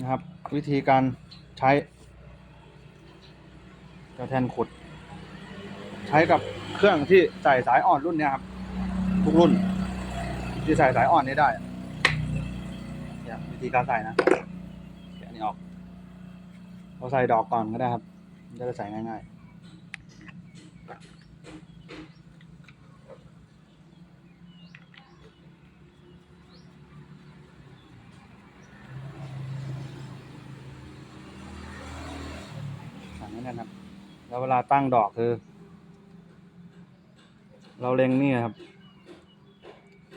นะครับ วิธีการใช้กระแทนขุด ใช้กับเครื่องที่ใส่สายอ่อนรุ่นเนี้ยครับ ทุกรุ่น ที่ใส่สายอ่อนนี้ได้เนี่ยวิธีการใส่นะแกะนนี้ออกเราใส่ดอกก่อนก็ได้ครับจะได้ใส่ง่ายๆ สั่งง่ายๆครับ แล้วเวลาตั้งดอกคือ เราเล็งนี่ครับ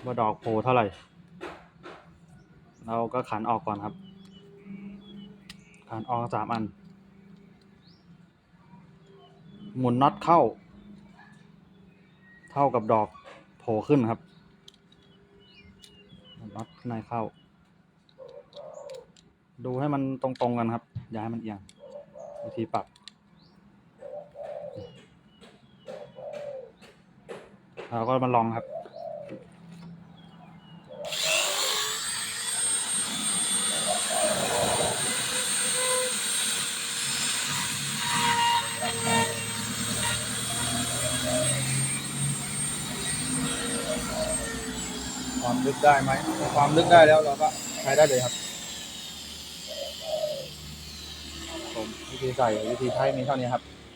ว่าดอกโผล่เท่าไหร่ เราก็ขันออกก่อนครับ ขันออกสามอัน หมุนน็อตเข้า เท่ากับดอกโผล่ขึ้นครับนน็อตข้างในเข้า ดูให้มันตรงๆกันครับ อย่าให้มันเอียง วิธีปรับ เราก็มาลองครับ ความลึกได้ไหม ความลึกได้แล้วเราก็ใช้ได้เลยครับผมวิธีใส่วิธีใช้มีเท่านี้ครับโอเคครับ